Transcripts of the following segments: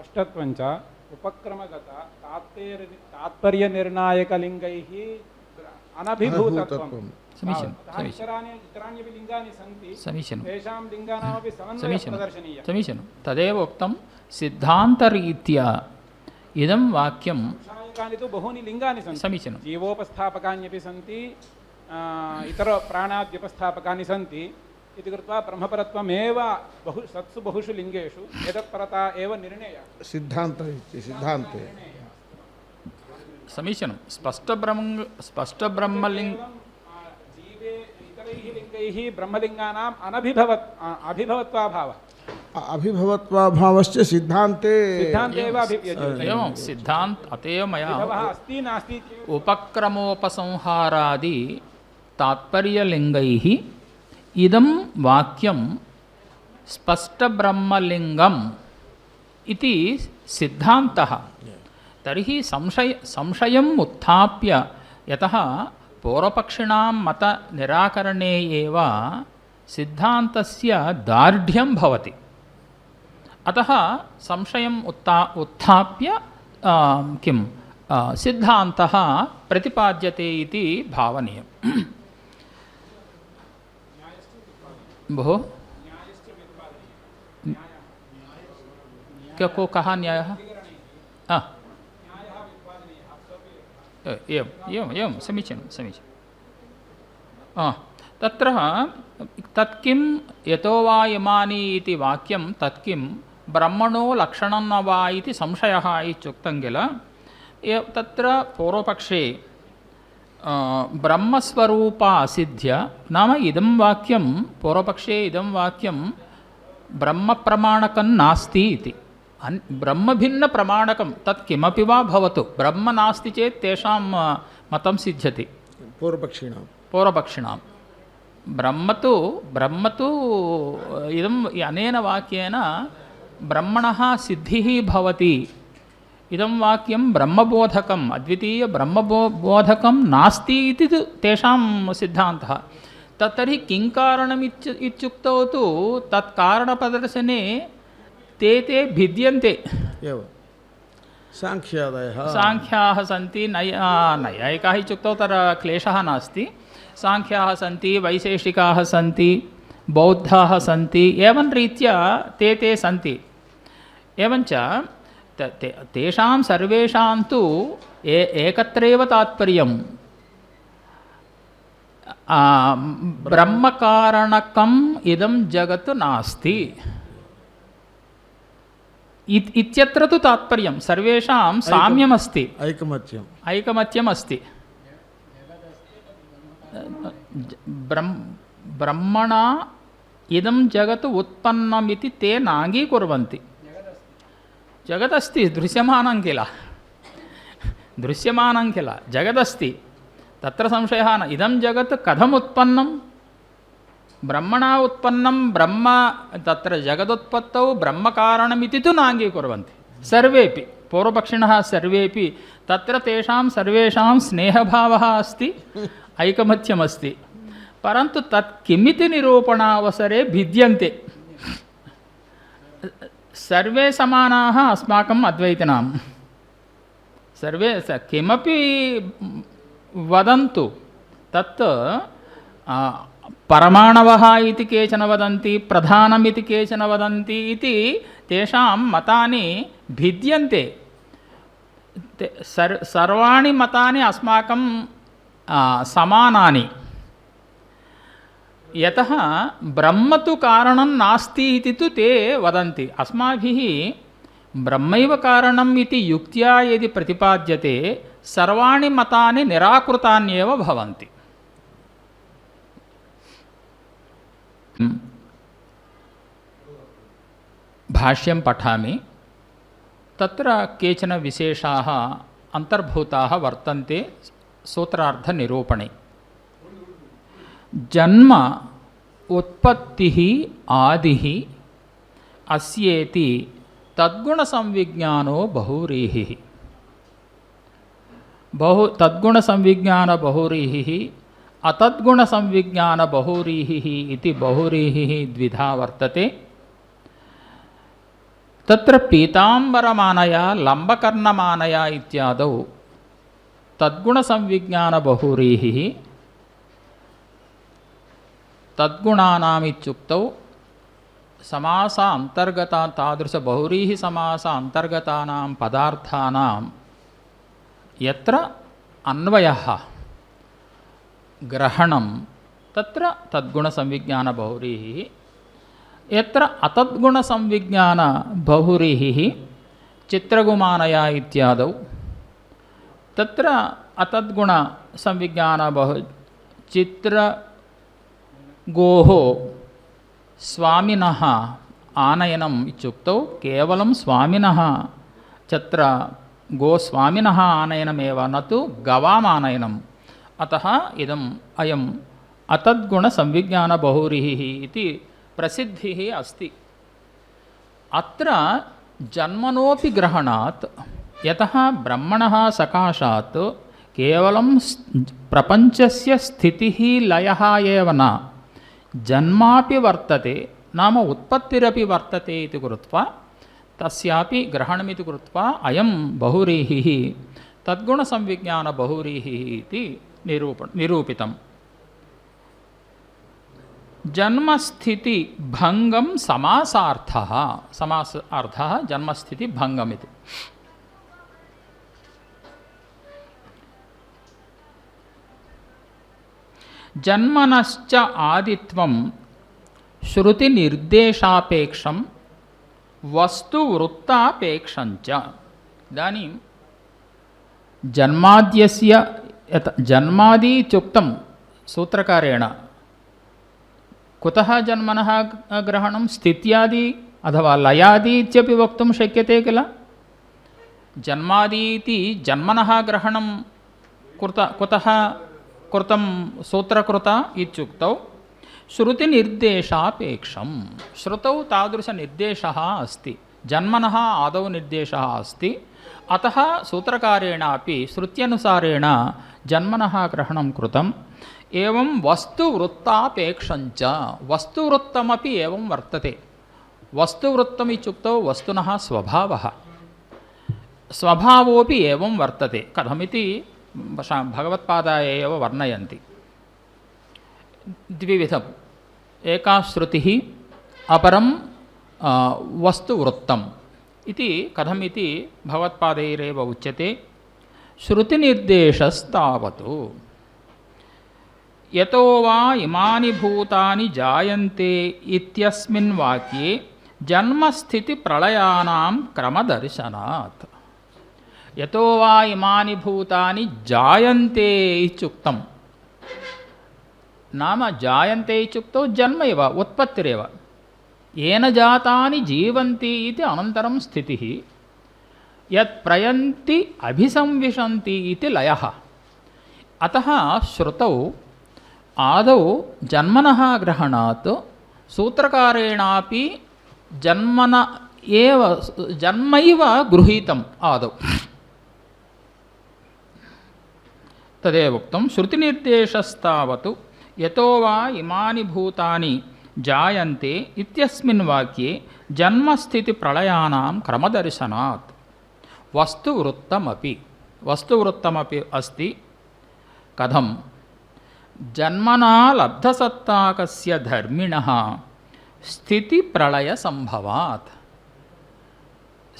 स्पष्टत्वञ्च उपक्रमगता तात्पर्य तात्पर्यनिर्णायकलिङ्गैः अनभिभूतत्वं समीचीनं इतराणि इतराण्यपि लिङ्गानि सन्ति। समीचीनं। तेषां लिङ्गानामपि समन्वयः समीचीनं तदेव उक्तं सिद्धान्तरीत्या। इदं वाक्यं तु बहूनि सन्ति। समीचीनं। जीवोपस्थापकान्यपि सन्ति इतरप्राणाद्युपस्थापकानि सन्ति। इति कृत्वा ब्रह्मपरत्वमेव बहु सत्सु बहुषु लिङ्गेषु एतत्परता एव निर्णयः। सिद्धान्त सिद्धान्ते। समीचीनं। स्पष्टब्रह्म स्पष्टब्रह्मलिङ्ग जीवे इतरैः लिङ्गैः ब्रह्मलिङ्गानाम् अनभिभवत् अभिभवत्वाभावः। अभिभवत्वाभावश्च सिद्धान्ते। सिद्धान्ते एव सिद्धान्त अत एव मया अस्ति नास्ति उपक्रमोपसंहारादि तात्पर्यलिङ्गैः ఇదం వాక్యం స్పష్టబ్రహ్మలింగం ఇది సిద్ధాంత. తర్హి సంశయ సంశయం ఉత్థాప్య యత పూర్వపక్షిణాం మత నిరాకరణే ఏవ సిద్ధాంతస్య దార్ఢ్యం భవతి. అత సంశయం ఉత్తా ఉత్థాప్య కిం సిద్ధాంత ప్రతిపాద్యతే ఇది భావనీయం. भो क्या को कः न्यायः आ, एवम् एवम् एवं समीचीनं समीचीनं आ, तत्र तत् किं यतो वा यमानि इति वाक्यं तत् किं ब्रह्मणो लक्षणं न वा इति संशयः इत्युक्तं किल एव तत्र पूर्वपक्षे బ్రహ్మస్వరూప అసిధ్య నామ ఇదం వాక్యం పూర్వపక్షే ఇదం వాక్యం బ్రహ్మ ప్రమాణకం నాస్తి ఇది. అన్ బ్రహ్మభిన్న ప్రమాణకం తత్కిమపి వా భవతు. బ్రహ్మ నాస్తి చేత్ తేషాం మతం సిద్ధ్యతి. పూర్వపక్షిణ. పూర్వపక్షిణాం. బ్రహ్మతు బ్రహ్మతు ఇదం అనేన వాక్యేన బ్రహ్మణ సిద్ధి భవతి. सिद्धिः भवति इदं वाक्यं ब्रह्मबोधकम् अद्वितीयब्रह्मबो बोधकं नास्ति इति तु तेषां सिद्धान्तः तत् तर्हि किं कारणम् इत्य इत्युक्तौ तु तत् कारणप्रदर्शने ते ते भिद्यन्ते एव साङ्ख्यादयः साङ्ख्याः सन्ति नय नैयायिकाः इत्युक्तौ तत्र क्लेशः नास्ति साङ्ख्याः सन्ति वैशेषिकाः सन्ति बौद्धाः सन्ति एवं रीत्या ते ते सन्ति एवञ्च తేషాం సర్వేషాం తు ఏ ఏకత్రేవ తాత్పర్యం. బ్రహ్మకారణకం ఇదం జగత్తు నాస్తి. ఇత్యత్ర తు తాత్పర్యం. సర్వేషాం సామ్యమస్తి. ఐకమత్యం. ఐకమత్యం అస్తి బ్రహ్మణ ఇదం జగత్ ఉత్పన్నమితి తే నాంగీకుర్వంతి. జగదస్తి దృశ్యమానం కిల. దృశ్యమానం కిల. జగదస్తి. తత్ర సంశయ ఇదం జగత్ కథముత్పన్నం. బ్రహ్మణా ఉత్పన్నం బ్రహ్మ తత్ర జగదుత్పత్తౌ బ్రహ్మకారణమితి తు నాంగీకుర్వంతి. సర్వేపి. పూర్వపక్షిణ సర్వేపి. తత్ర తేషాం సర్వేషాం స్నేహభావ అస్తి. ఐకమత్యమస్తి. పరంతు తత్ కిమితి నిరూపణావసరే భిద్యంతే. ऐकमत्यमस्ति परन्तु तत् किमिति निरूपणावसरे भिद्यन्ते सर्वे समानाः अस्माकम् अद्वैतिनां सर्वे स किमपि वदन्तु तत् आ, परमाणवः इति केचन वदन्ति प्रधानमिति యత బ్రహ్మతు కారణం నాస్తి ఇది తే వదంతి అస్మాభి బ్రహ్మైవ కారణం ఇది యుక్త్యా ఇది ప్రతిపాద్యతే సర్వాణి మతాన్ని నిరాకృతాన్యేవ భవంతి। భాష్యం పఠామి। తత్ర కేచన విశేషా అంతర్భూతా వర్తంతే సూత్రార్థ నిరూపణే। ಜನ್ಮ ಉತ್ಪತ್ತಿ ಆದಿ ಅಸ್ಯೇತಿ ತದ್ಗುಣ ಸಂವಿಜ್ಞಾನೋ ಬಹುವ್ರೀಹಿ. ಬಹು ತದ್ಗುಣ ಸಂವಿಜ್ಞಾನ ಬಹುವ್ರೀಹಿ ಅತದ್ಗುಣ ಸಂವಿಜ್ಞಾನ ಬಹುವ್ರೀಹಿ ಇತಿ ಬಹುವ್ರೀಹಿ ದ್ವಿಧಾ ವರ್ತತೆ. ತತ್ರ ಪೀತಾಂಬರಮಾನಯ, ಲಂಬಕರ್ಣಮಾನಯ ಇತ್ಯಾದವು ತದ್ಗುಣ ಸಂವಿಜ್ಞಾನ ಬಹುವ್ರೀಹಿ ತದ್ಗುಣಾನಾಮಿತ್ಯುಕ್ತೌ ಸಮಾಸ ಅಂತರ್ಗತ ತಾದೃಶ ಬಹುರೀಹಿ ಸಮಾಸ ಅಂತರ್ಗತಾನಾಂ ಪದಾರ್ಥಾನಾಂ ಯತ್ರ ಅನ್ವಯ ಗ್ರಹಣಂ ತತ್ರ ತದ್ಗುಣ ಸಂವಿಜ್ಞಾನ ಬಹುರೀಹಿ ಯತ್ರ ಅತದ್ಗುಣ ಸಂವಿಜ್ಞಾನ ಬಹುರೀಹಿ ಚಿತ್ರಗುಮಾನಯ ಇತ್ಯಾದವು ತತ್ರ ಅತದ್ಗುಣ ಸಂವಿಜ್ಞಾನ ಬಹು ಚಿತ್ರ గోహో స్వామిన ఆనయనం ఇత్యుక్తౌ కేవలం స్వామిన చత్ర గోస్వామిన ఆనయనమేవ నతు గవామానయనం. అత ఇదం అయం అతద్గుణ సంవిజ్ఞాన బహురిహి ఇది ప్రసిద్ధి అస్తి. అత్ర జన్మనోపి గ్రహణాత్ యత బ్రహ్మణ సకాశాత్ కేవలం ప్రపంచస్య స్థితి లయ ఏవ जन्मापि वर्तते, नाम उत्पत्तिरपि वर्तते इति कृत्वा, तस्यापि ग्रहणमिति कृत्वा अयं बहुव्रीहिः तद्गुणसंविज्ञानबहुव्रीहिः इति निरूप, निरूपितम्। जन्मस्थितिभङ्गं समासार्थः समास अर्थः जन्मस्थितिभङ्गमिति ಜನ್ಮನಶ್ಚ ಆದಿತ್ವಂ ಶ್ರುತಿ ನಿರ್ದೇಶಾಪೇಕ್ಷಂ ವಸ್ತು ವೃತ್ತಾಪೇಕ್ಷಂಚ ಇದಾನಿಂ ಜನ್ಮಾದ್ಯಸ್ಯ ಯತ ಜನ್ಮಾದಿ ಇತ್ಯುಕ್ತಂ ಸೂತ್ರಕಾರೇಣ. ಕುತಃ ಜನ್ಮನಃ ಗ್ರಹಣಂ ಸ್ಥಿತ್ಯಾದಿ ಅಥವಾ ಲಯಾದಿ ಇತ್ಯಪಿ ವಕ್ತುಂ ಶಕ್ಯತೆ ಕಿಲ ಜನ್ಮಾದೀತಿ ಜನ್ಮನಃ ಗ್ರಹಣಂ ಕುರ್ತ ಕುತಃ కృతం సూత్రకృత ఇత్యుక్తౌ శృతి నిర్దేశాపేక్షం శృతౌ తాదృశ నిర్దేశ అస్తి. జన్మన ఆదౌ నిర్దేశ అస్తి. అత సూత్రకారేణ అపి శృత్యనుసారేణ జన్మన గ్రహణం కృతం. ఏం వస్తువృత్తాపేక్షంచ. వస్తువృత్తమీ ఏం వర్తతే. వస్తువృత్తం ఇత్యుక్తౌ వస్తున స్వభావ. స్వభావోపి ఏం వర్తతే. కథమితి భగవత్పాదాయ వర్ణయంతి. ద్విధం ఏకా శృతి అపరం వస్తువృత్తం. ఇది కథం ఇది భగవత్పాదైరేవ ఉచ్యతే. శృతినిర్దేశస్తావతు. యతో వా ఇమాని భూతాని జాయంతే ఇస్మిన్ వాక్యే జన్మస్థితి ప్రళయానాం క్రమదర్శనాత్. యతో వా ఇమాని భూతాని జాయంతే ఇచ్చుక్తం. నామ జాయంతే ఇచ్చుక్తో జన్మ ఇవ ఉత్పత్తిరేవ. ఏన జాతాని జీవంతి ఇది అనంతరం స్థితి. యత్ ప్రయంతి అభిసంవిశంతి ఇది లయ. అత శ్రుత ఆదౌ జన్మన గ్రహణాత్ సూత్రకారేణాపి జన్మన ఏవ జన్మైవ గృహీతం ఆదౌ. తదే ఉక్తం శృతినిర్దేశస్తావతు యతో వా ఇమాని భూతాని జాయంతే ఇత్యస్మిన్ వాక్యే జన్మస్థితి ప్రళయానాం క్రమదర్శనాత్. వస్తువృత్తమపి. వస్తువృత్తమపి అస్తి. కథం. జన్మనా లబ్ధసత్తాకస్య ధర్మిణ. స్థితి ప్రళయ సంభవాత్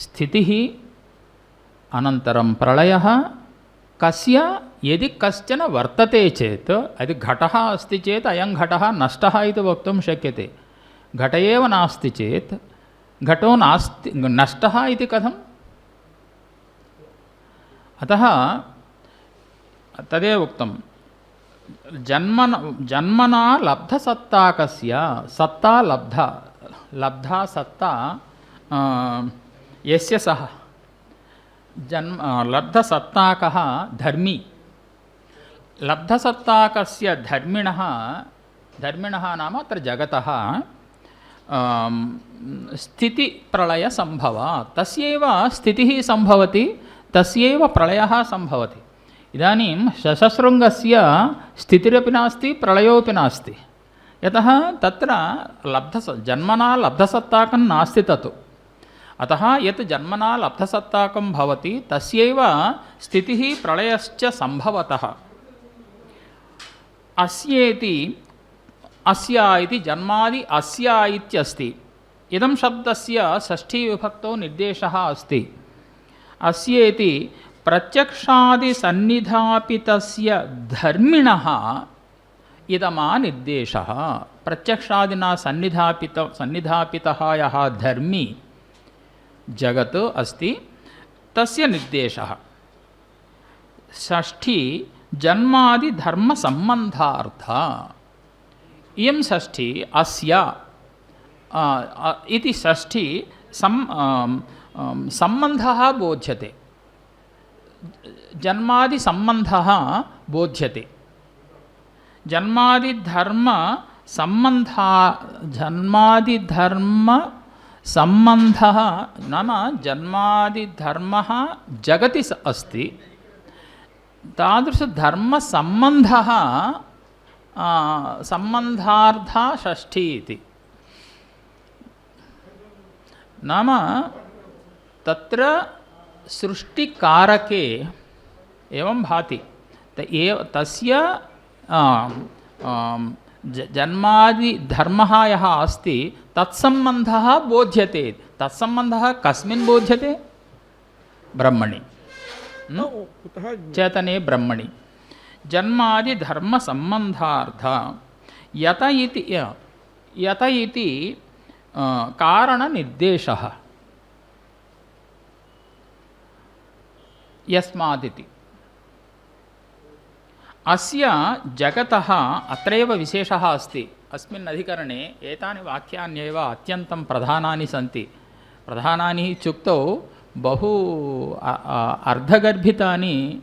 స్థితి అనంతరం ప్రళయ కస్య यदि कश्चन वर्तते चेत् यदि घटः अस्ति चेत् अयं घटः नष्टः इति वक्तुं शक्यते घट एव नास्ति चेत् घटो नास्ति नष्टः इति कथम् अतः तदेव उक्तं जन्मन जन्मना लब्धसत्ताकस्य सत्ता लब्धा लब्धा सत्ता आ, यस्य सः जन्म आ, लब्धसत्ताकः धर्मी లబ్ధసత్తాకస్య ధర్మిణ ధర్మిణ నామ అత్ర జగత స్థితి ప్రళయ సంభవ తస్యవ స్థితి సంభవతి తస్యవ ప్రళయ సంభవతి. ఇదానీం శశశృంగస్య స్థితిరపి నాస్తి ప్రళయోపి నాస్తి. యతః తత్ర లబ్ధస జన్మనా లబ్ధసత్తాకం నాస్తి తత్. అత యత్ జన్మనా లబ్ధసత్తాకం భవతి తస్యవ స్థితి ప్రళయశ్చ సంభవతః. ಅಸ್ಯೇತಿ ಅಸ್ಯ ಇತಿ ಜನ್ಮಾದಿ ಅಸ್ಯ ಇತ್ಯಸ್ತಿ ಇದಂ ಶಬ್ದಸ್ಯ ಷಷ್ಠೀ ವಿಭಕ್ತೋ ನಿರ್ದೇಶ ಅಸ್ತಿ. ಅಸ್ಯೇತಿ, ಪ್ರತ್ಯಕ್ಷಾದಿ ಸನ್ನಿಧಾಪಿತಸ್ಯ ಧರ್ಮಿಣಃ ಇದಮ ನಿರ್ದೇಶ. ಪ್ರತ್ಯಕ್ಷಾದಿನ ಸನ್ನಿಧಾಪಿತ, ಸನ್ನಿಧಾಪಿತಃ ಯಹ ಧರ್ಮಿ ಜಗತ್ ಅಸ್ತಿ, ತಸ್ಯ ನಿರ್ದೇಶ. ಷಷ್ಠಿ ಜನ್ಮಾದಿ ಧರ್ಮ ಸಂಬಂಧಾರ್ಥ ಇಯಂ ಷಷ್ಠಿ ಅಸ್ಯ इति षष्ठी सं सम्बन्धः बोध्यते। संबंध जन्मादि धर्म संबंध नाम जन्मादि धर्म जगति अस्ति। तादृशधर्मसम्बन्धः आ, सम्बन्धार्था षष्ठी इति नाम तत्र सृष्टिकारके एवं भाति त एव तस्य आम्, आम्, ज जन्मादिधर्मः यः अस्ति तत्सम्बन्धः बोध्यते तत्सम्बन्धः कस्मिन् बोध्यते ब्रह्मणि చేతనే బ్రహ్మణి. జన్మాది ధర్మ సంబంధార్థ యత ఇది యత ఇది కారణ నిర్దేశ. యస్మాదితి. అస్య జగత అత్రైవ విశేష అస్తి. అస్మిన్ అధికరణే ఏతాని వాక్యాన్యవ అత్యంతం ప్రధానాని సంతి. ప్రధానాని ఇత్యుక్తౌ బహు అర్ధగర్భితాన్ని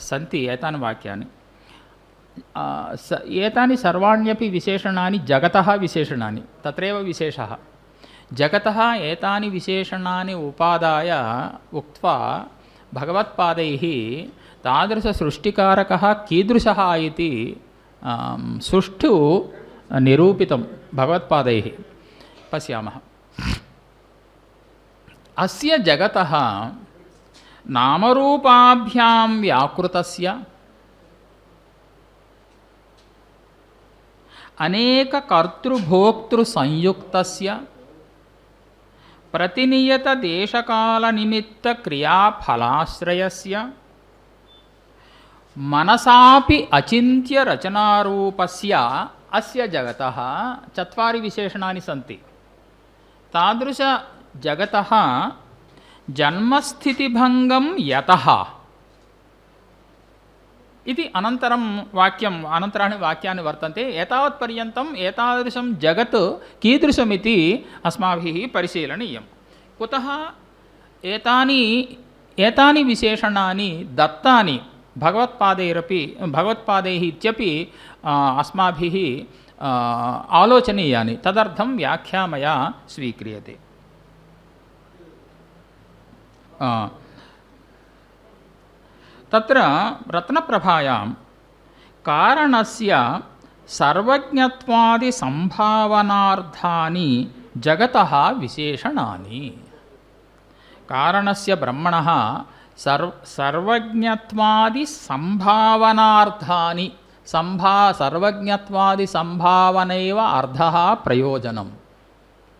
సంతి ఏతాని వాక్యాన్ని. ఏతాని సర్వాణ్యపి విశేషణాన్ని జగత విశేషణాన్ని తత్రేవ విశేష. జగత ఏతాని విశేషణాన్ని ఉపాదాయ ఉక్వా భగవత్పాదై తాదృశ సృష్టికారక కీదృశ ఇది సుష్ఠు నిరూపితం భగవత్పాదై. పశ్యామ. అస్య జగత నామరూపాభ్యాం వ్యాకృతస్య. అనేక కర్తృభోక్తృ సంయుక్తస్య ప్రతినియత దేశకాల నిమిత్త క్రియాఫలాశ్రయస్య. మనసాపి అచింత్య రచనారూపస్య అస్య జగత. చత్వారి విశేషణాన్ని సంతి. తాదృశ జగత జన్మస్థితిభంగం యత. ఇది అనంతరం వాక్యం అనంతరాన్ని వాక్యాన్ని వర్తంతే ఏతావత్పర్యంతం ఏతాదృశం జగత్ కీదృశమితి అస్మాభి పరిశీలనీయం. కుత ఏతాని ఏతాని విశేషణాన్ని దత్తాని భగవత్పాదైరపి భగవత్పాదై ఇత్యపి అస్మాభి ఆలోచనీయాన్ని తదర్థం వ్యాఖ్యామయ స్వీక్రియతే. తత్ర రత్నప్రభాయాం. కారణస్య సర్వజ్ఞత్వాది సంభావనార్థాని జగత విశేషణాన్ని కారణస్య బ్రహ్మణ సర్వ సర్వజ్ఞత్వాది సంభావనార్థాని. సంభా సర్వజ్ఞత్వాది సంభావనైవ అర్థ ప్రయోజనం.